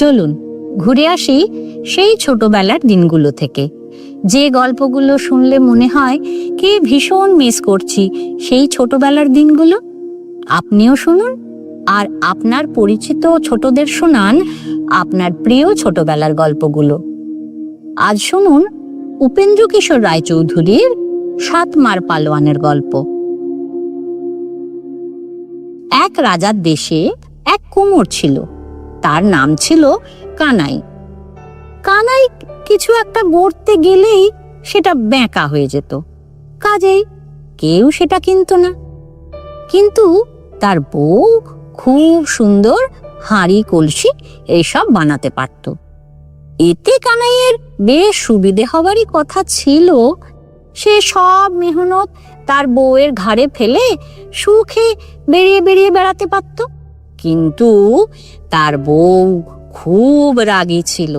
চলুন, ঘুরে আসি সেই ছোটবেলার দিনগুলো থেকে। যে গল্পগুলো শুনলে মনে হয়, কি ভীষণ মিস করছি সেই ছোটবেলার দিনগুলো? আপনিও শুনুন, আর আপনার পরিচিত ছোটদের শোনান আপনার প্রিয় ছোটবেলার গল্পগুলো। আজ শুনুন উপেন্দ্র কিশোর রায়চৌধুরীর সাত মার পালোয়ানের গল্প। এক রাজার দেশে এক কুমোর ছিল। তার নাম ছিল কানাই। কানাই কিছু একটা গড়তে গেলেই সেটা বেঁকা হয়ে যেত। কাজেই কেউ সেটা কিনতো না। কিন্তু তার বউ খুব সুন্দর হাঁড়ি, কলসি এইসব বানাতে পারত। এতে কানাইয়ের বেশ সুবিধে হবারই কথা ছিল, সে সব মেহনত তার বউয়ের ঘাড়ে ফেলে সুখে বেরিয়ে বেরিয়ে বেড়াতে পারত। কিন্তু তার বউ খুব রাগী ছিল।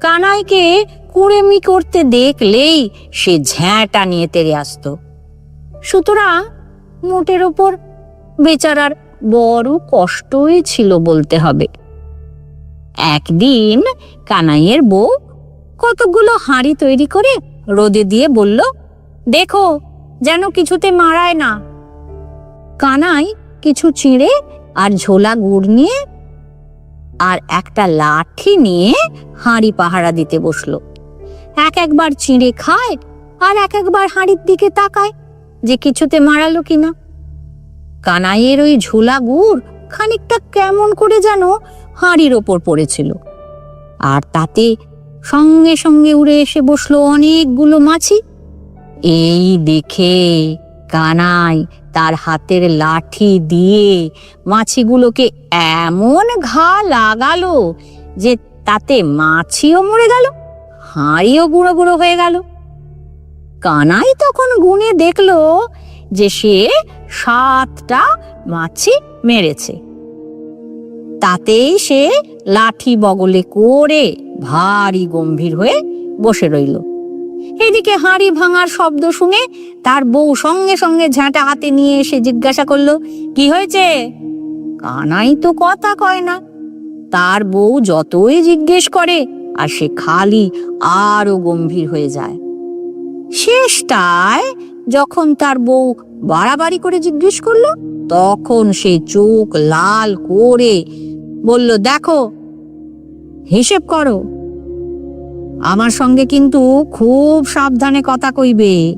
কানাইকে কুড়েমি করতে দেখলেই সে ঝ্যাঁটা নিয়ে তেড়ে আসতো। সুতরাং মোটের ওপর বেচারার বড় কষ্টই ছিল বলতে হবে। একদিন কানাইয়ের বউ কতগুলো হাঁড়ি তৈরি করে রোদে দিয়ে বলল, দেখো, যেন কিছুতে মারায় না। কানাই কিছু চিঁড়ে আর ঝোলা গুড় নিয়ে আর একটা লাঠি নিয়ে হাঁড়ি পাহারা দিতে বসল। এক একবার চিঁড়ে খায় আর এক একবার হাঁড়ির দিকে তাকায় যে কিছুতে মারালো কিনা। কানাইয়ের ওই ঝোলা গুড় খানিকটা কেমন করে যেন হাঁড়ির ওপর পড়েছিল। আর তাতে সঙ্গে সঙ্গে উড়ে এসে বসল অনেকগুলো মাছি। এই দেখে কানাই তার হাতের লাঠি দিয়ে মাছিগুলোকে এমন ঘা লাগালো যে তাতে মাছিও মরে গেল, হাঁড়িও গুঁড়ো গুঁড়ো হয়ে গেল। কানাই তখন গুনে দেখল যে সে সাতটা মাছি মেরেছে। তাতেই সে লাঠি বগলে করে ভারী গম্ভীর হয়ে বসে রইল। এদিকে হাঁড়ি ভাঙার শব্দ শুনে তার বউ সঙ্গে সঙ্গে ঝাঁটা হাতে নিয়ে এসে জিজ্ঞাসা করল, কি হয়েছে? কানাই তো কথা কয় না। তার বউ যতই জিজ্ঞেস করে, আর সে খালি আরও গম্ভীর হয়ে যায়। শেষটায় যখন তার বউ বাড়াবাড়ি করে জিজ্ঞেস করল, তখন সে চোখ লাল করে বলল, দেখো, হিসেব করো। আমার সঙ্গে কিন্তু খুব সাবধানে কথা কইবে।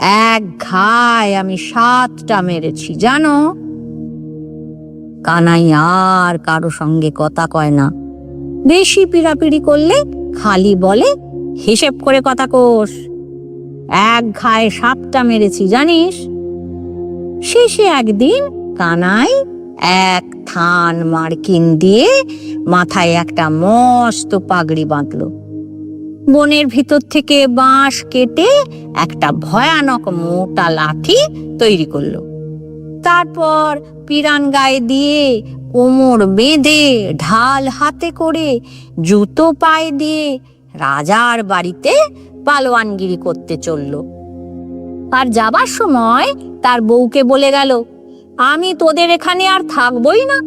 এক ঘায় আমি সাতটা মেরেছি, জানো? কানাই আর কারও সঙ্গে কথা কয় না। বেশি পিড়াপিড়ি করলে খালি বলে, হিসেব করে কথা কোষ এক ঘায়ে সাতটা মেরেছি, জানিস? শেষে একদিন কানাই এক থান মার্কিন দিয়ে মাথায় একটা মস্ত পাগড়ি বাঁধলো। বনের ভিতর থেকে বাঁশ কেটে একটা ভয়ানক মোটা লাঠি তৈরি করল। তারপর পিরান গায়ে দিয়ে কোমর বেঁধে, ঢাল হাতে করে, জুতো পায়ে দিয়ে রাজার বাড়িতে পালোয়ানগিরি করতে চলল। আর যাবার সময় তার বউকে বলে গেল, আমি তোদের এখানে আর থাকবই না।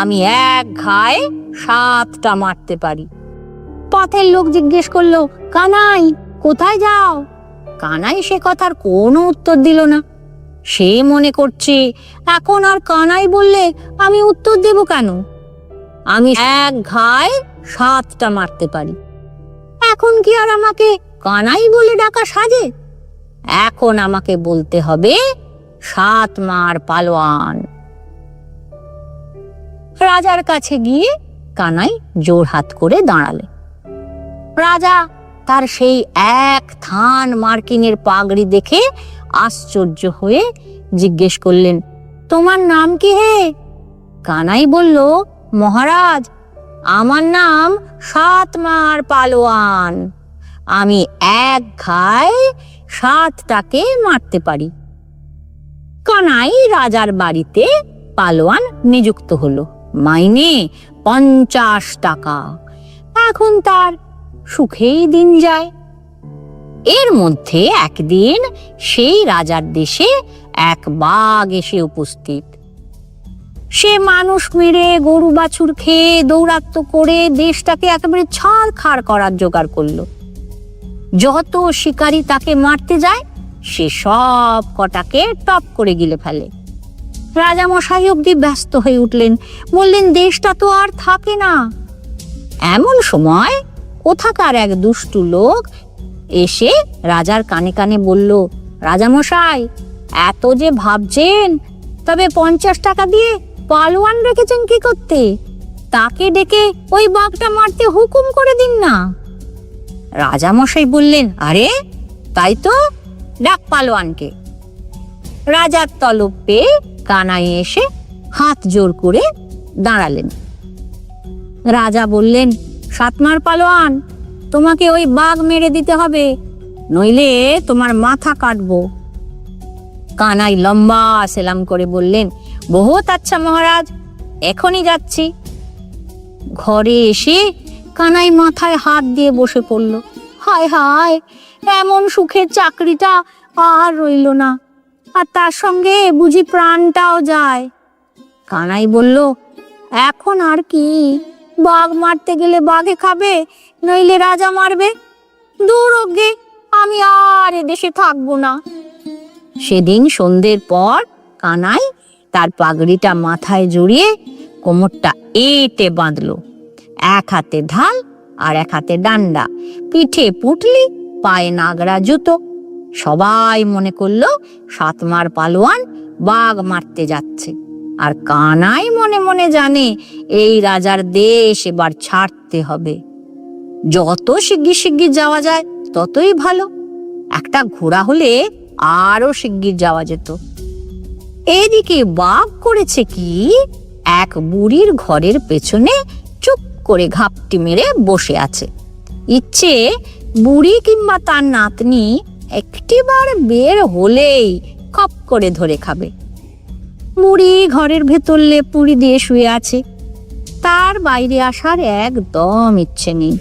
আমি এক ঘায়ে সাতটা মারতে পারি। পথের লোক জিজ্ঞেস করল, কানাই, কোথায় যাও? কানাই সে কথার কোনো উত্তর দিল না। সে মনে করছে, এখন আর কানাই বললে আমি উত্তর দেব কেন? আমি এক ঘায়ে সাতটা মারতে পারি। এখন কি আর আমাকে কানাই বলে ডাকা সাজে? এখন আমাকে বলতে হবে সাত মার পালোয়ান। রাজার কাছে গিয়ে কানাই জোর হাত করে দাঁড়ালে। রাজা তার সেই এক থান মার্কিনের পাগড়ি দেখে আশ্চর্য হয়ে জিজ্ঞেস করলেন, তোমার নাম কি হে? কানাই বলল, মহারাজ, আমার নাম সাতমার পালোয়ান। আমি এক ঘায় সাতটাকে মারতে পারি। কানাই রাজার বাড়িতে পালোয়ান নিযুক্ত হলো। মাইনে পঞ্চাশ টাকা। এখন তার সুখেই দিন যায়। এর মধ্যে একদিন সেই রাজার দেশে এক বাঘ এসে উপস্থিত। সে মানুষ মেরে গরু বাছুর খেয়ে দৌরাত্ম করে দেশটাকে একেবারে ছাড় খাড় করার জোগাড় করল। যত শিকারী তাকে মারতে যায়, সে সব কটাকে টপ করে গিলে ফেলে। রাজামশাই অব্দি ব্যস্ত হয়ে উঠলেন, বললেন, দেশটা তো আর থাকে না। এমন সময় কোথাকার এক দুষ্টু লোক এসে রাজার কানে কানে বলল, রাজামশাই, এত যে ভাবছেন, তবে পঞ্চাশ টাকা দিয়ে পালোয়ান রেখেছেন কি করতে? তাকে ডেকে ওই বাঘটা মারতে হুকুম করে দিন না। রাজামশাই বললেন, আরে, তাই তো, ডাক পালোয়ানকে। রাজার তলব পেয়ে কানাই এসে হাত জোর করে দাঁড়ালেন। রাজা বললেন সাতমার পালোয়ান, তোমাকে ওই বাঘ মেরে দিতে হবে, নইলে তোমার মাথা কাটবো। কানাই লম্বা সেলাম করে বললেন, বহুত আচ্ছা মহারাজ, এখনই যাচ্ছি। ঘরে এসে কানাই মাথায় হাত দিয়ে বসে পড়ল। হায় হায়, এমন সুখের চাকরিটা আর রইল না, আর তার সঙ্গে বুঝি প্রাণটাও যায়। কানাই বলল, এখন আর কি? বাঘ মারতে গেলে বাঘে খাবে, নইলে রাজা মারবে। দূর অজ্ঞে আমি আর এদেশে থাকব না। সেদিন সন্ধ্যের পর কানাই তার পাগড়িটা মাথায় জড়িয়ে কোমরটা এটে বাঁধলো। এক হাতে ঢাল আর এক হাতে ডান্ডা, পিঠে পুটলি, পায়ে নাগরা জুতো। সবাই মনে করল সাতমার পালোয়ান বাঘ মারতে যাচ্ছে। আর কানাই মনে মনে জানে এই রাজার দেশ এবার ছাড়তে হবে। যত শিগগির শিগগির যাওয়া যায়, ততই ভালো। একটা ঘোড়া হলে আরও শিগগির যাওয়া যেত। এদিকে বাঘ করেছে কি, এক বুড়ির ঘরের পেছনে চুপ করে ঘাপটি মেরে বসে আছে। ইচ্ছে বুড়ি কিংবা তার নাতনি একটিবার বের হলেই খপ করে ধরে খাবে। বুড়ি ঘরের ভেতর লেপুড়ি দিয়ে শুয়ে আছে। তার বাইরে আসার একদম ইচ্ছে নেই।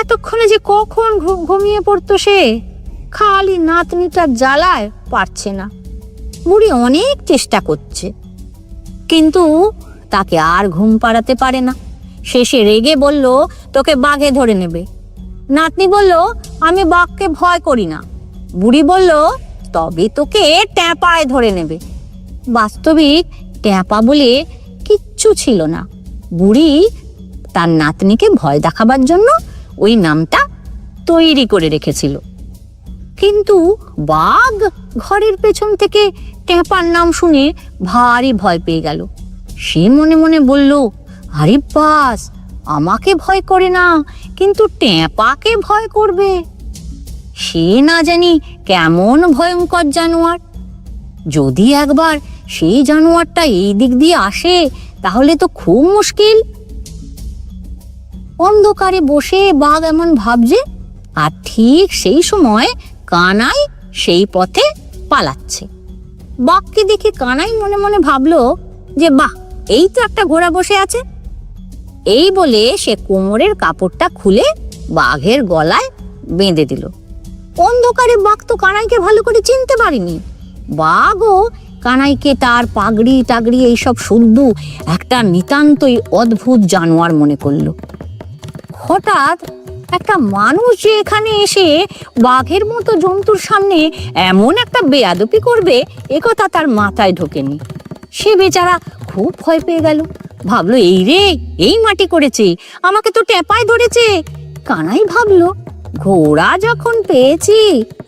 এতক্ষণে যে কখন ঘুমিয়ে পড়তো সে, খালি নাতনিটা জ্বালায় পারছে না। মুড়ি অনেক চেষ্টা করছে। কিন্তু তাকে আর ঘুম পাড়াতে পারে না। শেষে রেগে বলল, তোকে বাঘে ধরে নেবে। নাতনি বলল, আমি বাঘকে ভয় করি না। বুড়ি বলল, তবে তোকে ট্যাপায় ধরে নেবে। বাস্তবিক ট্যাপা বলে কিচ্ছু ছিল না। বুড়ি তার নাতনিকে ভয় দেখাবার জন্য ওই নামটা তৈরি করে রেখেছিল। কিন্তু বাঘ ঘরের পেছন থেকে ট্যাপার নাম শুনে ভারী ভয় পেয়ে গেল। সে মনে মনে বলল, আরে বাস, আমাকে ভয় করে না, কিন্তু ট্যাপাকে ভয় করবে। সে না জানি কেমন ভয়ঙ্কর জানোয়ার। যদি একবার সেই জানোয়ারটা এই দিক দিয়ে আসে, তাহলে তো খুব মুশকিল। অন্ধকারে বসে বাঘ এমন ভাবছে, আর ঠিক সেই সময় কানাই সেই পথে পালাচ্ছে। বাঘকে দেখে কানাই মনে মনে ভাবলো যে, বাহ, এই তো একটা ঘোড়া বসে আছে। এই বলে সে কোমরের কাপড়টা খুলে বাঘের গলায় বেঁধে দিল। অন্ধকারে বাঘ তো কানাইকে ভালো করে চিনতে পারেনি। বাঘও কানাইকে তার পাগড়ি টাগড়ি এইসব শুদ্ধ একটা নিতান্তই অদ্ভুত জানোয়ার মনে করল। হঠাৎ একটা মানুষ যে এখানে এসে বাঘের মতো জন্তুর সামনে এমন একটা বেয়াদপি করবে একথা তার মাথায় ঢোকেনি। সে বেচারা খুব ভয় পেয়ে গেল। ভাবলো, এই রে, এই মাটি করেছে, আমাকে তো টেপায় ধরেছে। কানাই ভাবলো, ঘোড়া যখন পেয়েছি,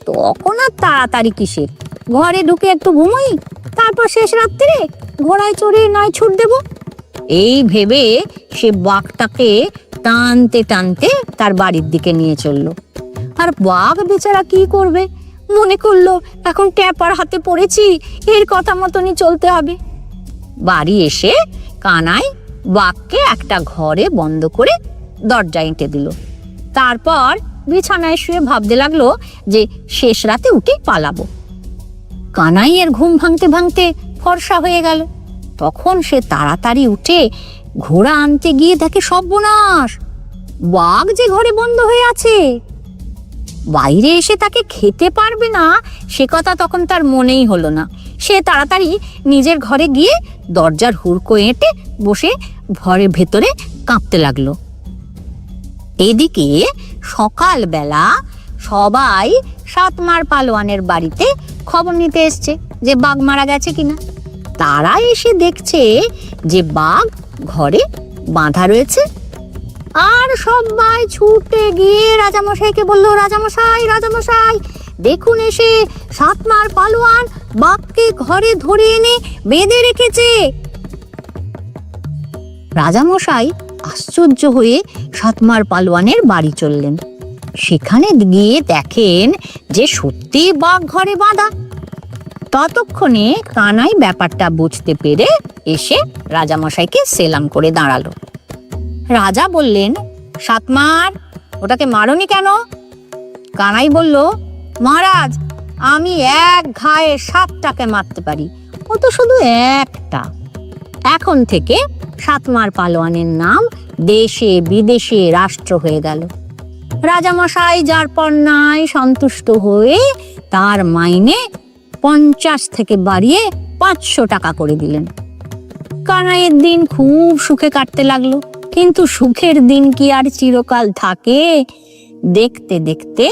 তখন আর তাড়াতাড়ি কিসের? ঘরে ঢুকে একটু ঘুমোই? তারপর শেষ রাত্রে ঘোড়ায় চড়ে নয় ছুট দেব। এই ভেবে সে বাঘটাকে টানতে টানতে তার বাড়ির দিকে নিয়ে চলল। আর বাঘ বেচারা কি করবে? মনে করল, এখন ট্যাপার হাতে পড়েছি, এর কথা মতনই চলতে হবে। বাড়ি এসে কানাই বাঘকে একটা ঘরে বন্ধ করে দরজা এঁটে দিল। তারপর বিছানায় শুয়ে ভাবতে লাগল যে শেষ রাতে উঠে পালাবো। কানাইয়ের ঘুম ভাঙতে ভাঙতে ফর্সা হয়ে গেল। তখন সে তাড়াতাড়ি উঠে ঘোড়া আনতে গিয়ে দেখে সর্বনাশ। বাঘ যে ঘরে বন্ধ হয়ে আছে। বাইরে এসে তাকে খেতে পারবে না, সে কথা তখন তার মনেই হলো না। সে তাড়াতাড়ি নিজের ঘরে গিয়ে দরজার হুড়কো এঁটে বসে ঘরে ভেতরে কাঁপতে লাগল। এদিকে সকালবেলা সবাই সাতমার পালোয়ানের বাড়িতে খবর নিতে এসছে যে বাঘ মারা গেছে কিনা। তারা এসে দেখছে যে বাঘ ঘরে বাঁধা রয়েছে। আর সবাই ছুটে গিয়ে রাজামশাইকে বলল, রাজামশাই রাজামশাই, দেখুন এসে সাতমার পালোয়ান বাঘকে ঘরে ধরে এনে বেঁধে রেখেছে। রাজামশাই আশ্চর্য হয়ে সাতমার পালোয়ানের বাড়ি চললেন। সেখানে গিয়ে দেখেন যে সত্যি বাঘ ঘরে বাঁধা। ততক্ষণে কানাই ব্যাপারটা বুঝতে পেরে এসে রাজামশাইকে সেলাম করে দাঁড়াল। রাজা বললেন, সাতমার, ওটাকে মারনি কেন? কানাই বলল, মহারাজ, আমি এক ঘায়ে সাতটাকে মারতে পারি, ও তো শুধু একটা। এখন থেকে সাতমার পালোয়ানের নাম দেশে বিদেশে রাষ্ট্র হয়ে গেল। রাজামশাই যার পণ্যায় সন্তুষ্ট হয়ে তার মাইনে পঞ্চাশ থেকে বাড়িয়ে পাঁচশো টাকা করে দিলেন। কানাইয়ের দিন খুব সুখে কাটতে লাগল, কিন্তু সুখের দিন কি আর চিরকাল থাকে? দেখতে দেখতে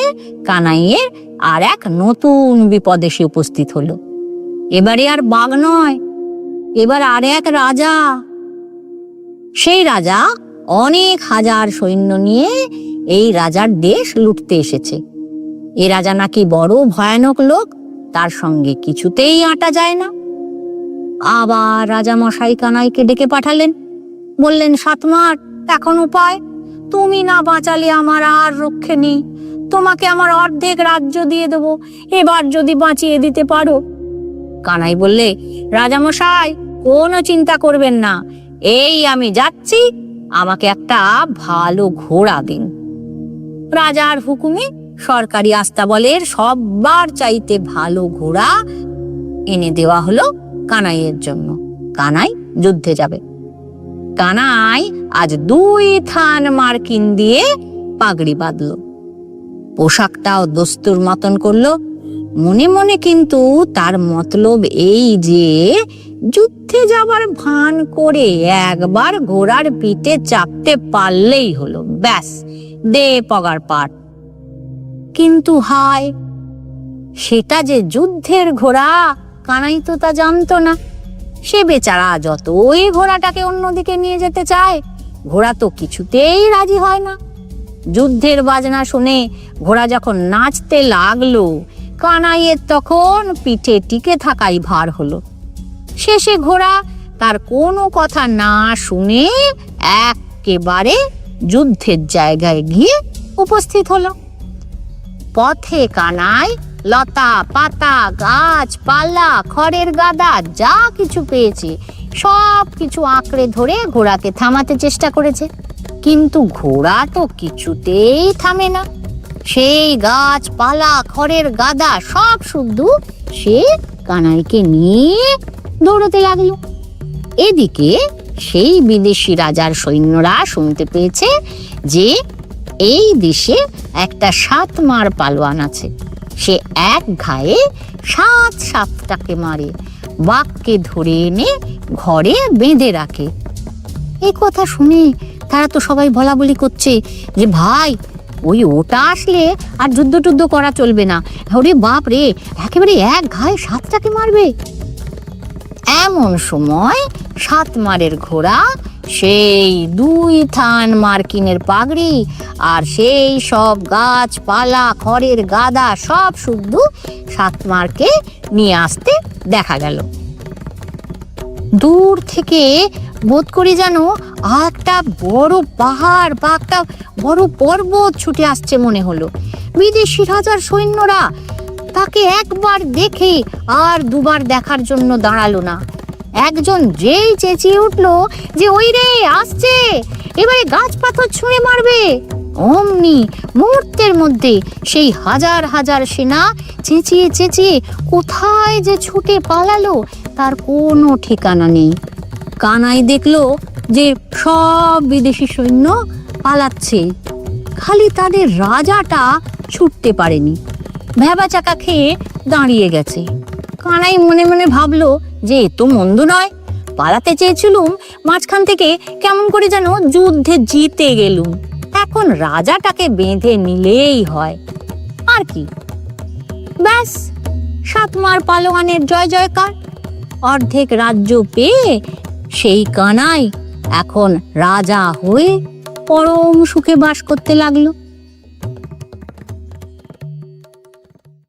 কানাইয়ের আর এক নতুন বিপদ এসে উপস্থিত হলো। এবারে আর বাঘ নয়, এবার আর এক রাজা। সেই রাজা অনেক হাজার সৈন্য নিয়ে এই রাজার দেশ লুটতে এসেছে। এ রাজা নাকি বড় ভয়ানক লোক, তার সঙ্গে কিছুতেই আটা যায় না। আবার রাজা মশাই কানাইকে ডেকে পাঠালেন। বললেন, সাতমার, এখন উপায়। তুমি না বাঁচালে আমার আর রক্ষে নেই। তোমাকে আমার অর্ধেক রাজ্য দিয়ে দেব। এবার যদি বাঁচিয়ে দিতে পারো। কানাই বললে, রাজামশাই, কোনো চিন্তা করবেন না। এই আমি যাচ্ছি। আমাকে একটা ভালো ঘোড়া দিন। রাজার হুকুমে সরকারি আস্তাবলের সববার চাইতে ভালো ঘোড়া এনে দেওয়া হলো কানাইয়ের জন্য। কানাই যুদ্ধে যাবে। কানাই আজ দুই থান মার্কিন দিয়ে পাগড়ি বাঁধলো। পোশাকটাও দস্তুর মতন করল। মনে মনে কিন্তু তার মতলব এই যে, যুদ্ধে যাবার ভান করে একবার ঘোড়ার পিঠে চাপতে পারলেই হলো, ব্যাস। দে পগার পাট। কিন্তু হায়, সেটা যে যুদ্ধের ঘোড়া, কানাই তো তা জানতো না। সে বেচারা যতই ঘোড়াটাকে অন্যদিকে নিয়ে যেতে চায়, ঘোড়া তো কিছুতেই রাজি হয় না। যুদ্ধের বাজনা শুনে ঘোড়া যখন নাচতে লাগল, কানাইয়ের তখন পিঠে টিকে থাকাই ভার হলো। শেষে ঘোড়া তার কোনো কথা না শুনে একেবারে যুদ্ধের জায়গায় গিয়ে উপস্থিত হলো। পথে কানায় লতা পাতা গাছ পালা খড়ের গাদা, যা কিছু পেয়েছে, সব কিছু আঁকড়ে ধরে ঘোড়াকে থামাতে চেষ্টা করেছে। কিন্তু ঘোড়া তো কিছুতেই থামে না। সেই গাছ পালা খড়ের গাদা, সব শুদ্ধ সে কানাইকে নিয়ে দৌড়তে লাগল। এদিকে সেই বিদেশি রাজার সৈন্যরা শুনতে পেয়েছে যে এই দেশে একটা সাত মার পালোয়ান আছে। সে এক ঘায়ে সাত সাতটাকে মারে, বাঘকে ধরে এনে ঘরে বেঁধে রাখে। এই কথা শুনে তারা তো সবাই বলা বলি করছে যে, ভাই, ওই ওটা আসলে আর যুদ্ধ টুদ্ধ করা চলবে না। ওরে বাপ রে একেবারে এক ঘায়ে সাতটাকে মারবে। এমন সময় সাত মারের ঘোড়া, সেই দুই থান মার্কিনের পাগড়ি আর সেই সব গাছপালা, খড়ের গাদা, সব শুদ্ধ সাতমারকে নিয়ে আসতে দেখা গেল। দূর থেকে বোধ করি যেন একটা বড় পাহাড় বা একটা বড় পর্বত ছুটে আসছে মনে হলো। বিদেশি রাজার সৈন্যরা তাকে একবার দেখে আর দুবার দেখার জন্য দাঁড়াল না। একজন যেই চেঁচিয়ে উঠল যে, ওই রে, আসছে! এবারে গাছ পাথর ছুঁড়ে মারবে। অমনি মুহূর্তের মধ্যে সেই হাজার হাজার সেনা চেঁচিয়ে চেঁচিয়ে কোথায় যে ছুটে পালালো, তার কোনো ঠিকানা নেই। কানাই দেখল যে সব বিদেশি সৈন্য পালাচ্ছে। খালি তাদের রাজাটা ছুটতে পারেনি। ভেবা চাকা খেয়ে দাঁড়িয়ে গেছে। কানাই মনে মনে ভাবলো যে এ তো মন্দ নয়। পালাতে চেয়েছিলুম, মাঝখান থেকে কেমন করে যেন যুদ্ধে জিতে গেলুম। এখন রাজাটাকে বেঁধে নিলেই হয়। আর কি। ব্যাস, সাতমার পালোয়ানের জয় জয়কার। অর্ধেক রাজ্য পেয়ে সেই কানাই এখন রাজা হয়ে পরম সুখে বাস করতে লাগল।